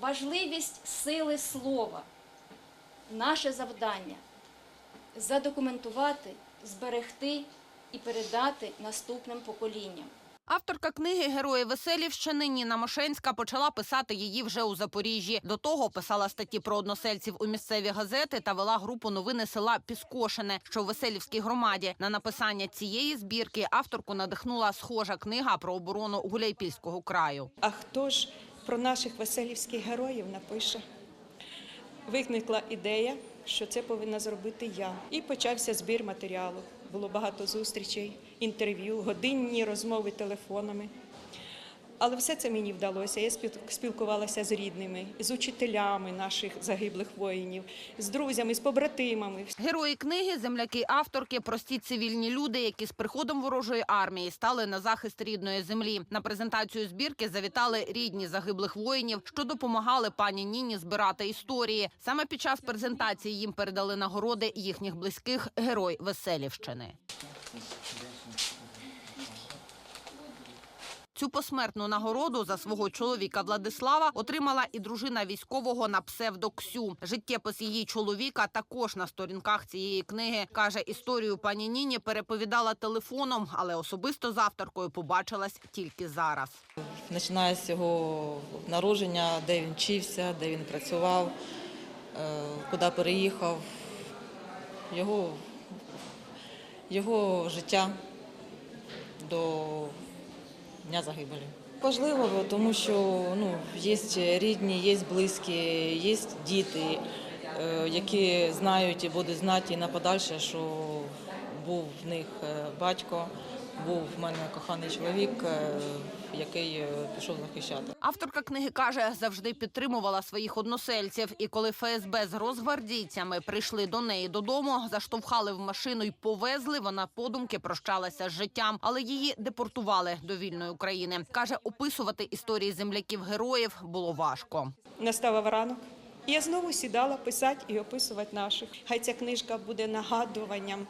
важливість сили слова. Наше завдання задокументувати, зберегти і передати наступним поколінням. Авторка книги Герої Веселівщини Ніна Мошенська почала писати її вже у Запоріжжі. До того писала статті про односельців у місцеві газети та вела групу новини села Піскошине, що в Веселівській громаді. На написання цієї збірки авторку надихнула схожа книга про оборону Гуляйпільського краю. А хто ж про наших веселівських героїв напише? Виникла ідея, що це повинна зробити я. І почався збір матеріалу. Було багато зустрічей, інтерв'ю, годинні розмови телефонами. Але все це мені вдалося. Я спіл- спілкувалася з рідними, з учителями наших загиблих воїнів, з друзями, з побратимами. Герої книги, земляки авторки, прості цивільні люди, які з приходом ворожої армії стали на захист рідної землі. На презентацію збірки завітали рідні загиблих воїнів, що допомагали пані Ніні збирати історії. Саме під час презентації їм передали нагороди їхніх близьких герой Веселівщини. Цю посмертну нагороду за свого чоловіка Владислава отримала і дружина військового на псевдо Ксю. Життєпис її чоловіка також на сторінках цієї книги каже, історію пані Ніні переповідала телефоном, але особисто з авторкою побачилась тільки зараз. Починає з його народження, де він вчився, де він працював, е, куди переїхав, його, його життя до дня загибелі. Важливо, тому що ну, є рідні, є близькі, є діти, е, які знають і будуть знати і на подальше, що був в них е, батько, був в мене коханий чоловік, е, який е, пішов захищати. Авторка книги каже, завжди підтримувала своїх односельців. І коли ФСБ з розгвардійцями прийшли до неї додому, заштовхали в машину й повезли. Вона подумки прощалася з життям, але її депортували до вільної України. каже, описувати історії земляків героїв було важко. Настав ранок. І я знову сідала писати і описувати наших. Хай ця книжка буде нагадуванням.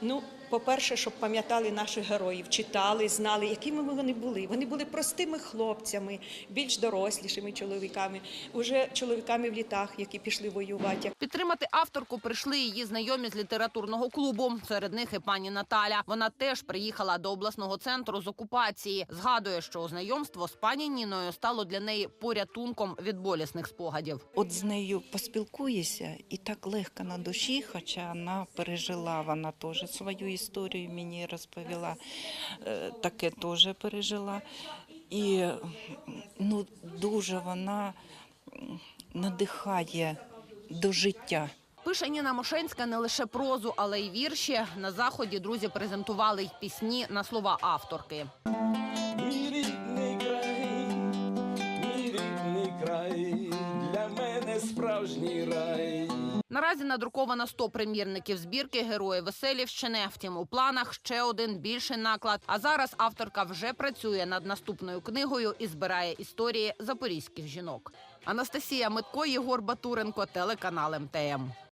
Ну, по-перше, щоб пам'ятали наших героїв, читали, знали, якими вони були. Вони були простими хлопцями, більш дорослішими чоловіками, уже чоловіками в літах, які пішли воювати. Підтримати авторку прийшли її знайомі з літературного клубу. Серед них і пані Наталя. Вона теж приїхала до обласного центру з окупації. Згадує, що знайомство з пані Ніною стало для неї порятунком від болісних спогадів. От з нею поспілкуєшся і так легко на душі, хоча вона пережила, вона теж свою історію мені розповіла, е, таке теж пережила. І ну, дуже вона надихає до життя. Пише Ніна Мошенська не лише прозу, але й вірші. На заході друзі презентували й пісні на слова авторки. Мій рідний край, мій рідний край, справжній рай. Наразі надруковано 100 примірників збірки Герої Веселівщини. Втім, у планах ще один більший наклад. А зараз авторка вже працює над наступною книгою і збирає історії запорізьких жінок. Анастасія Митко, Єгор Батуренко, телеканал МТМ.